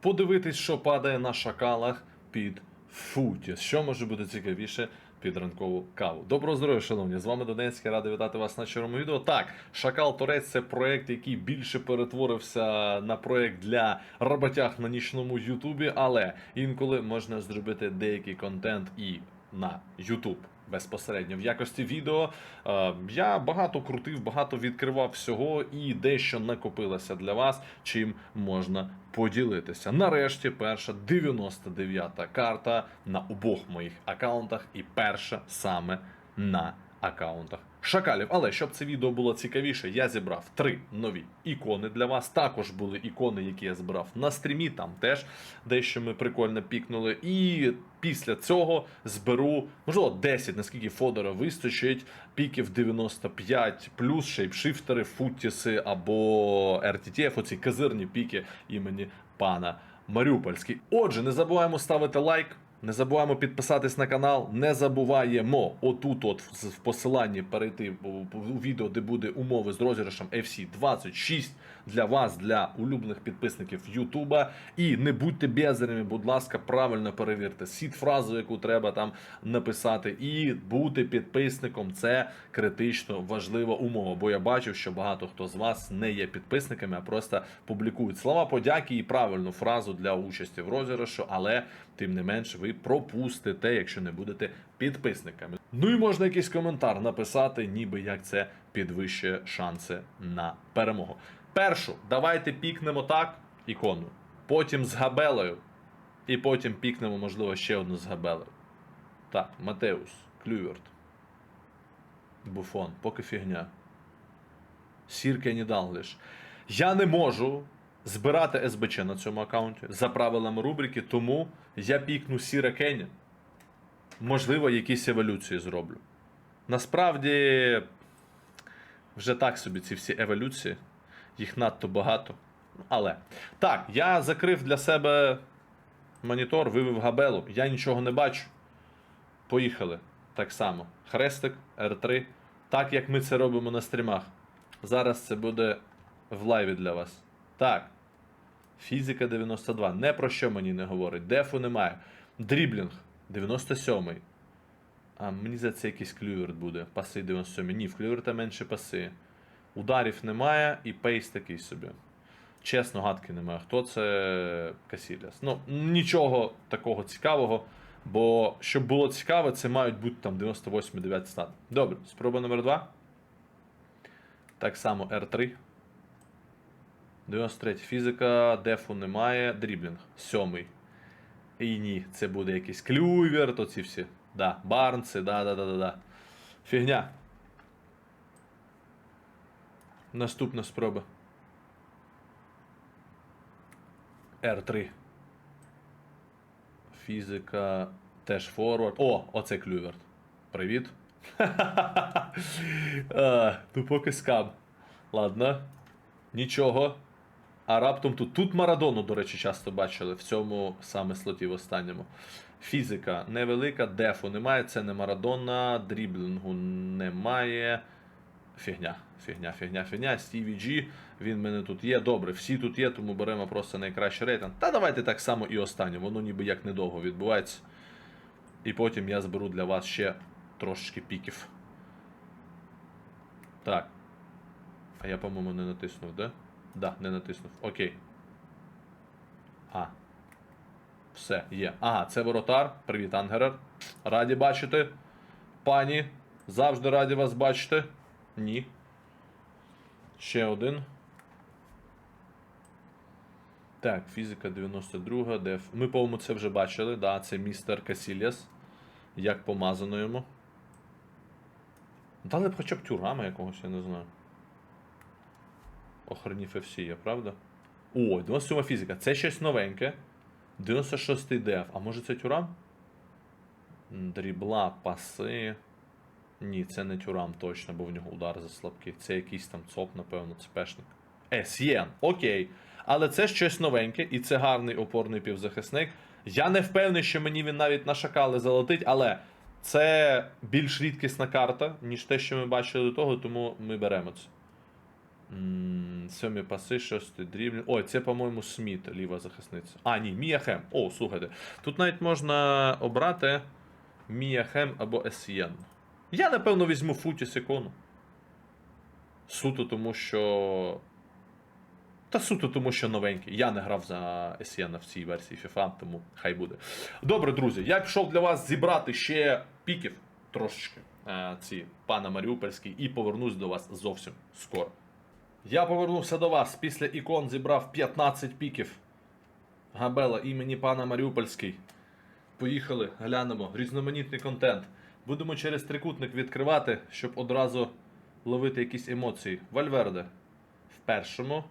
подивитись, що падає на шакалах під Футіс. Що може бути цікавіше під ранкову каву? Доброго здоров'я, шановні! З вами Донецький, радий вітати вас на червоному відео. Так, Шакал Торець це проект, який більше перетворився на проект для роботяг на нічному Ютубі, але інколи можна зробити деякий контент і на Ютуб. Безпосередньо в якості відео Е, я багато крутив, багато відкривав всього і дещо накопилося для вас, чим можна поділитися. Нарешті, перша 99-та карта на обох моїх аккаунтах, і перша саме на аккаунтах шакалів. Але щоб це відео було цікавіше, я зібрав три нові ікони для вас. Також були ікони, які я збирав на стрімі. Там теж дещо ми прикольно пікнули. І після цього зберу, можливо, 10, наскільки Фодора вистачить, піків 95, плюс шейпшифтери, футіси або RTTF, оці казирні піки імені пана Маріупольський. Отже, не забуваємо ставити лайк. Не забуваємо підписатись на канал. Не забуваємо отут, от в посиланні перейти у відео, де буде умови з розіграшем FC 26 для вас, для улюблених підписників Ютуба. І не будьте бездарями, будь ласка, правильно перевірте сіт фразу, яку треба там написати, і бути підписником. Це критично важлива умова. Бо я бачив, що багато хто з вас не є підписниками, а просто публікують слова подяки і правильну фразу для участі в розіграшу, але тим не менш ви пропустите, якщо не будете підписниками. Ну і можна якийсь коментар написати, ніби як це підвищує шанси на перемогу. Першу, давайте пікнемо так ікону, потім з габелею, і потім пікнемо, можливо, ще одну з габелею. Так, Матеус, Клюверт. Буфон, поки фігня. Сірка не Я не можу збирати СБЧ на цьому аккаунті за правилами рубрики, тому я пікну Сіра Кеня. Можливо, якісь еволюції зроблю. Насправді, вже так собі ці всі еволюції, їх надто багато. Але так, я закрив для себе монітор, вивів габелу. Я нічого не бачу. Поїхали. Так само. Хрестик, R3. Так як ми це робимо на стрімах. Зараз це буде в лайві для вас. Так. Фізика 92. Не про що мені не говорить. Дефу немає. Дріблінг 97. А мені за це якийсь клюверт буде. Паси 97. Ні, в клюверта менше паси. Ударів немає і пейс такий собі. Чесно, гадки немає. Хто це Касіляс? Ну, нічого такого цікавого. Бо щоб було цікаво, це мають бути там 98-9 стат. Добре, спроба номер 2. Так само R3. 93 фізика, дефу немає. Дріблінг. Сьомий. І ні, це буде якийсь клюверт, оці всі. Да, барнси, да, да, да, да, да. Фігня. Наступна спроба. R3. Фізика. Теж форвард. О, оце клюверт. Привіт. а, ну поки скам. Ладно. Нічого. А раптом тут. Тут Марадону, до речі, часто бачили в цьому саме слоті в останньому. Фізика невелика, дефу немає, це не Марадона, дріблінгу немає. Фігня, фігня, фігня, фігня. Стіві G, він мене тут є. Добре, всі тут є, тому беремо просто найкращий рейтинг. Та давайте так само і останнє. Воно ніби як недовго відбувається. І потім я зберу для вас ще трошечки піків. Так. А я, по-моєму, не натиснув, да? Да, не натиснув. Окей. А. Все, є. Ага, це воротар. Привіт, Ангерер. Раді бачити. Пані. Завжди раді вас бачити. Ні. Ще один. Так, фізика 92, деф. Ми, по-моєму, це вже бачили. Да, це містер Касіліас. Як помазано йому. Дали б хоча б тюрама якогось, я не знаю. Охренів FC є, правда? О, 97 фізика. Це щось новеньке. 96 деф. А може це тюрам? Дрібла, паси. Ні, це не тюрам точно, бо в нього удар заслабкий. Це якийсь там ЦОП, напевно, цепешник. Сєн, окей. Але це щось новеньке, і це гарний опорний півзахисник. Я не впевнений, що мені він навіть на шакали залетить, але це більш рідкісна карта, ніж те, що ми бачили до того, тому ми беремо це. Сьомі паси, шостий дрібний. Ой, це, по-моєму, Сміт, ліва захисниця. А, ні, Мія Хем. О, слухайте. Тут навіть можна обрати Мія Хем або Есієн. Я, напевно, візьму Футіс ікону. Суто тому, що. Та суто тому, що новенький. Я не грав за Есієна в цій версії FIFA, тому хай буде. Добре, друзі, я пішов для вас зібрати ще піків трошечки. е, Ці пана Маріупольський, і повернусь до вас зовсім скоро. Я повернувся до вас. Після ікон зібрав 15 піків. Габела імені пана Маріупольський. Поїхали, глянемо. Різноманітний контент. Будемо через трикутник відкривати, щоб одразу ловити якісь емоції. Вальверде. В першому.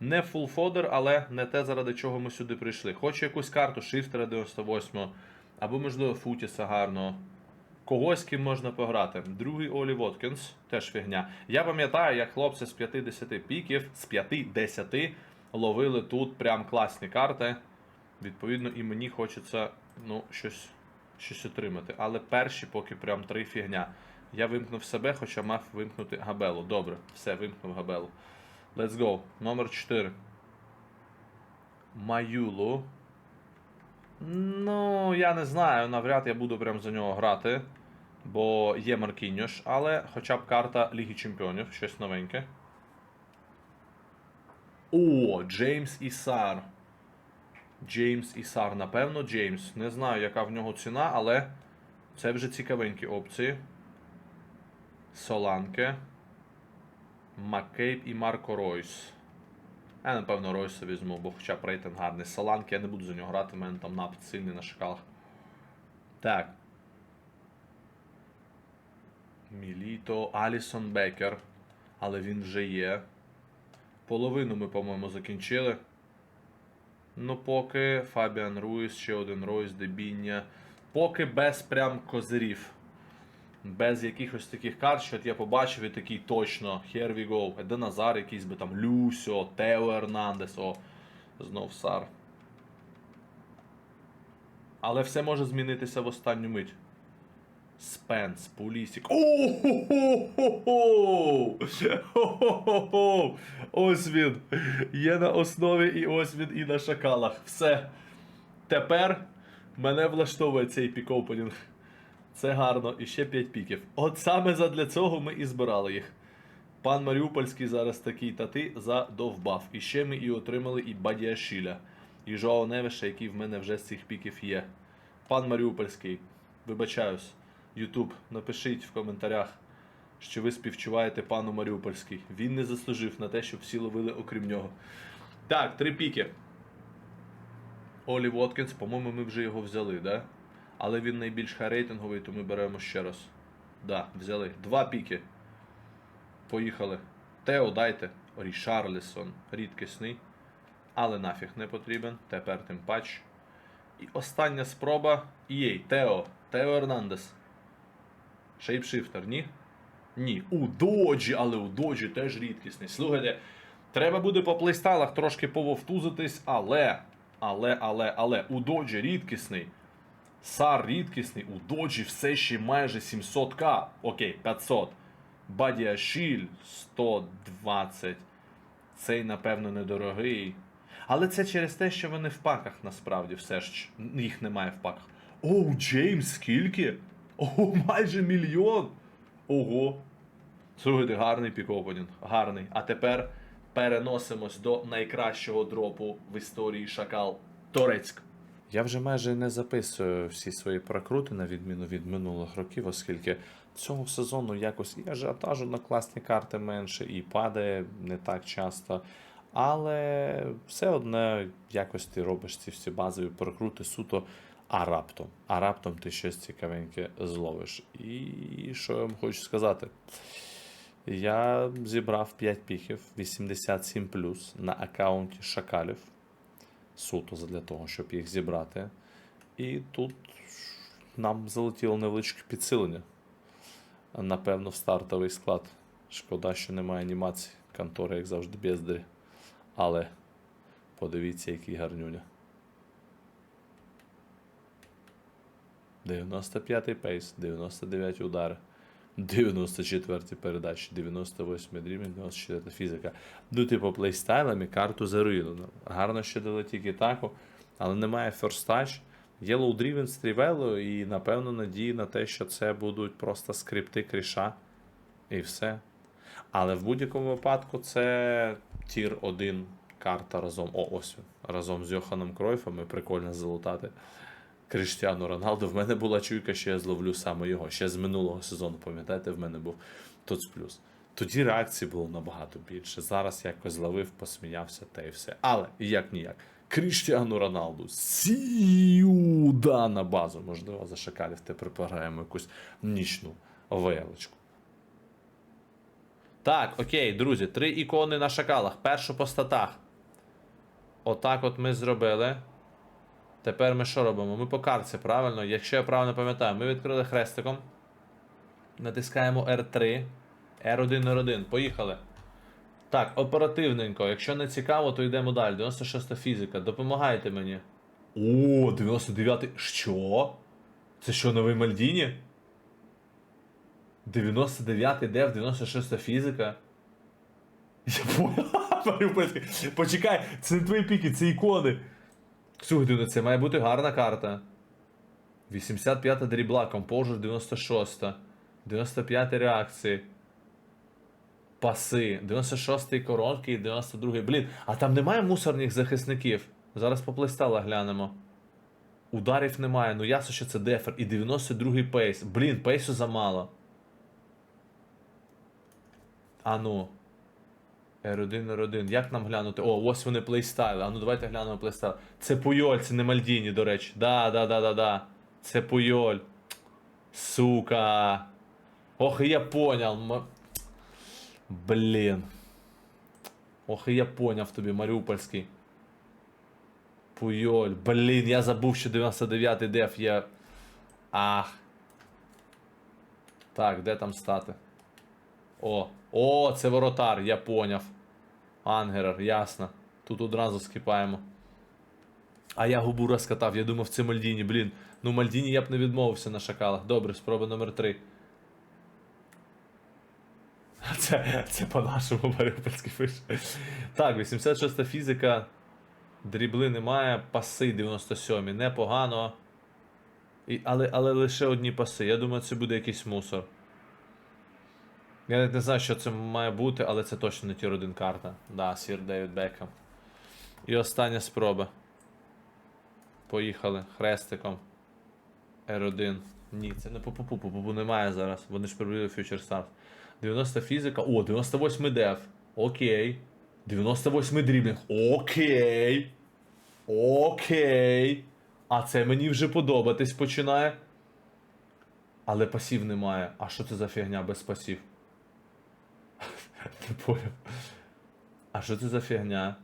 Не фулфодер, але не те, заради чого ми сюди прийшли. Хочу якусь карту Шифтера 98 або, можливо, Футіса гарного. Когось ким можна пограти. Другий Олі Воткінс, теж фігня. Я пам'ятаю, як хлопці з 50 піків, з 50 ловили тут прям класні карти. Відповідно, і мені хочеться ну, щось, щось отримати. Але перші поки прям три фігня. Я вимкнув себе, хоча мав вимкнути Габелу. Добре, все, вимкнув Габелу. Let's go. Номер 4. Маюлу. Ну, я не знаю, навряд я буду прям за нього грати. Бо є Маркіньош, але хоча б карта Ліги Чемпіонів, щось новеньке. О, Джеймс Ісар. Джеймс Ісар. Напевно, Джеймс. Не знаю, яка в нього ціна, але це вже цікавенькі опції. Соланке. Маккейб і Марко Ройс. Я, напевно, Ройса візьму, бо хоча б рейтинг гарний. Соланки я не буду за нього грати, в мене там напад сильний на шакалах. Так. Міліто, Алісон Бекер. Але він вже є. Половину ми, по-моєму, закінчили. Ну, поки Фабіан Руїс, ще один Ройс, Дебіння. Поки без прям козирів. Без якихось таких карт, що я побачив і такий точно. Here we go. Де Назар якийсь би там Люсьо, Тео Ернандес, о, знов Сар. Але все може змінитися в останню мить. Спенс, Пулісік. О-хо-хо-хо-хо! Ось він. Є на основі, і ось він і на шакалах. Все. Тепер мене влаштовує цей пік-опенінг. Це гарно, і ще 5 піків. От саме задля цього ми і збирали їх. Пан Маріупольський зараз такий та ти задовбав. І ще ми і отримали і Бадіашіля, і Жоао Невиша, який в мене вже з цих піків є. Пан Маріупольський, вибачаюсь, Ютуб, напишіть в коментарях, що ви співчуваєте пану Маріупольський. Він не заслужив на те, щоб всі ловили окрім нього. Так, три піки. Олі Воткінс, по-моєму, ми вже його взяли, да? Але він найбільш хайрейтинговий, то ми беремо ще раз. Да, взяли. Два піки. Поїхали. Тео дайте. Рішарлісон. Рідкісний. Але нафіг не потрібен. Тепер тим пач. І остання спроба. Єй, Тео. Тео Ернандес. Шейпшифтер, ні? Ні. У доджі, але у доджі теж рідкісний. Слухайте, треба буде по плейстайлах трошки пововтузитись, але. Але, але, але, у доджі рідкісний. Сар рідкісний, у доджі все ще майже 700к. Окей, 500. Бадіашіль 120. Цей, напевно, недорогий. Але це через те, що вони в паках насправді все ж їх немає в паках. Оу, Джеймс, скільки? О, майже мільйон. Ого. Слухайте, гарний пікопенінг. Гарний. А тепер переносимось до найкращого дропу в історії Шакал Торецьк. Я вже майже не записую всі свої прокрути, на відміну від минулих років, оскільки цього сезону якось і ажіотажу на класні карти менше, і падає не так часто. Але все одно якось ти робиш ці всі базові прокрути суто, а раптом. А раптом ти щось цікавеньке зловиш. І що я вам хочу сказати? Я зібрав 5 піків 87 на аккаунті Шакалів суто для того, щоб їх зібрати. І тут нам залетіло невеличке підсилення. Напевно, в стартовий склад. Шкода, що немає анімації. Контори, як завжди, бездарі. Але подивіться, який гарнюня. 95 пейс, 99 удари. 94 передачі, 98 дрібник, 94 фізика. Ну, типу, плейстайлами карту заруїнено. Гарно, що дали тільки таку, але немає first touch. Yellow Driven стрівело, і напевно надії на те, що це будуть просто скрипти кріша. І все. Але в будь-якому випадку це тір 1 карта разом. О, ось. Разом з Йоханом Кройфом і прикольно залутати. Кріштіану Роналду. В мене була чуйка, що я зловлю саме його. Ще з минулого сезону, пам'ятаєте, в мене був Тоц плюс. Тоді реакцій було набагато більше. Зараз якось зловив, посміявся та й все. Але як ніяк. Кріштіану Роналду. Сюда на базу. Можливо, за шакалів тепер програємо якусь нічну веялочку. Так, окей, друзі, три ікони на шакалах. Першу по статах. Отак от ми зробили. Тепер ми що робимо? Ми по картці, правильно? Якщо я правильно пам'ятаю, ми відкрили хрестиком. Натискаємо R3. R1, R1. Поїхали. Так, оперативненько. Якщо не цікаво, то йдемо далі. 96 фізика. Допомагайте мені. О, 99. Що? Це що, новий Мальдіні? 99-й дев, 96 фізика. Я понял. Почекай, це не твої піки, це ікони. Слухайте, це має бути гарна карта. 85-та дрібла, компожер 96. 95 реакції. Паси. 96 коронки і 92-й. Блін, а там немає мусорних захисників. Зараз по плейстала глянемо. Ударів немає, ну ясно, що це дефер. І 92 пейс. Блін, пейсу замало. А ну. R1, R1. Як нам глянути? О, ось вони плейстайли. А ну давайте глянемо плейстайл. Це Пуйоль, це не Мальдіні, до речі. Да, да, да, да, да. Це Пуйоль. Сука. Ох, я понял. М... Блін. Ох, я поняв тобі, Маріупольський. Пуйоль. Блін, я забув, що 99-й деф є. Ах. Так, де там стати? О, о, це воротар, я поняв. Ангерер, ясно. Тут одразу скипаємо. А я губу розкатав, я думав, це Мальдіні, блін. Ну Мальдіні я б не відмовився на шакалах. Добре, спроба номер 3. Це, це по-нашому Маріупольський пише. Так, 86 фізика. Дрібли немає, паси 97. Непогано. І, але, але лише одні паси. Я думаю, це буде якийсь мусор. Я навіть не знаю, що це має бути, але це точно не тір 1 карта. Да, Сір Девід Бекхем. І остання спроба. Поїхали. Хрестиком. R1. Ні, це не попу попу немає зараз. Вони ж прибили Future Stars. 90 фізика. О, 98 деф. Окей. 98 дрібних. Окей. Окей. А це мені вже подобатись починає. Але пасів немає. А що це за фігня без пасів? Не понял. А що це за фігня?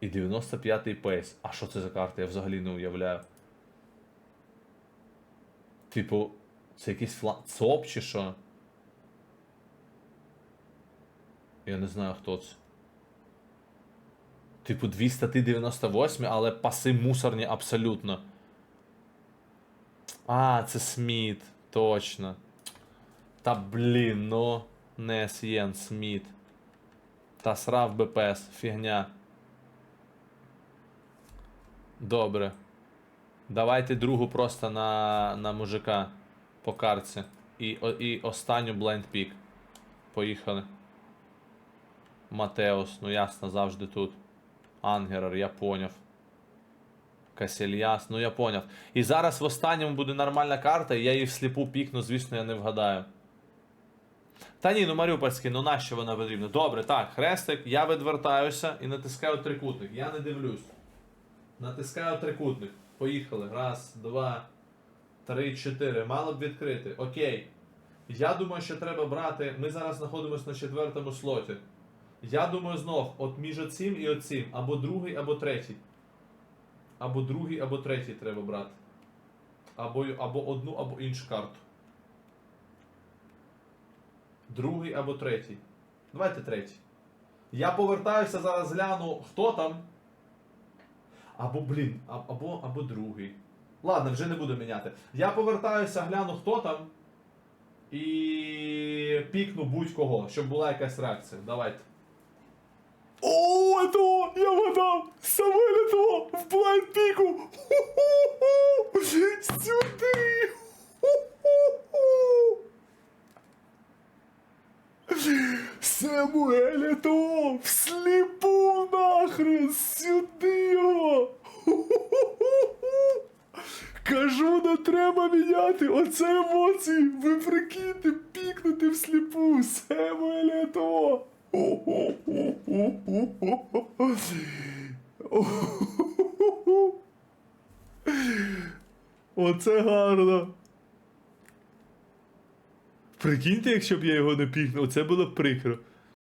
І 95-й пейс. А що це за карта? Я взагалі не уявляю. Типу, це якийсь фла... ЦОП чи що? Я не знаю, хто це. Типу, дві стати 98, але паси мусорні абсолютно. А, це Сміт. Точно. Та блін, ну. Не Сієн, Сміт. Та срав БПС, фігня. Добре. Давайте другу просто на на мужика по карці. І і останню blind pick. Поїхали. Матеус, ну ясно, завжди тут. Ангерер, я поняв. Касельяс, ну я поняв. І зараз в останньому буде нормальна карта, і я її всліпу пікну, звісно, я не вгадаю. Та ні, ну Маріупольський, ну нащо вона потрібна? Добре, так, хрестик, я відвертаюся і натискаю трикутник. Я не дивлюсь. Натискаю трикутник. Поїхали. Раз, два, три, чотири. Мало б відкрити. Окей. Я думаю, що треба брати. Ми зараз знаходимося на четвертому слоті. Я думаю, знов, от між оцим і оцим. Або другий, або третій. Або другий, або третій треба брати. Або, або одну, або іншу карту. Другий або третій. Давайте третій. Я повертаюся зараз гляну, хто там. Або, блін, або, або другий. Ладно, вже не буду міняти. Я повертаюся, гляну, хто там. і пікну будь-кого, щоб була якась реакція. Давайте. О, это я вгадав! Саме того в блайнд піку! Сюди! Самуеля то всліпу нахрен сюди його! Кажу, не треба міняти оце емоції. Ви прикиньте, пікнути всліпу. Самуеля то! Оце гарно. Прикиньте, якщо б я його не пікнув, це було прикро.